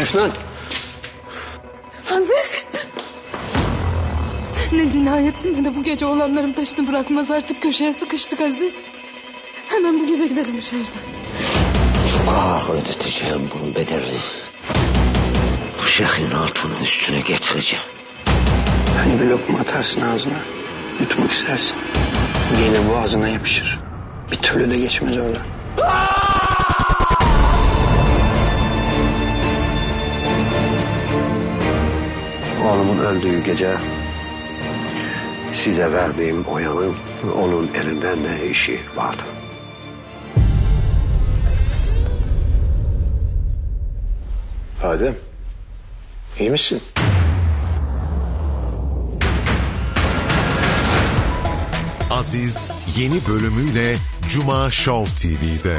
Efnan. Aziz! Ne cinayetin ne de bu gece olanların peşini bırakmaz artık köşeye sıkıştık Aziz. Hemen bu gece gidelim şehirden. Çok ağır ödeteceğim bunun bedelini. Bu şehrin altını üstüne getireceğim. Hani bir lokma atarsın ağzına. Yutmak istersin. Gelir boğazına yapışır. Bir türlü de geçmez oradan. Oğlumun öldüğü gece size verdiğim oyanın onun elinde ne işi vardı? Adem, iyi misin? Aziz yeni bölümüyle Cuma Show TV'de.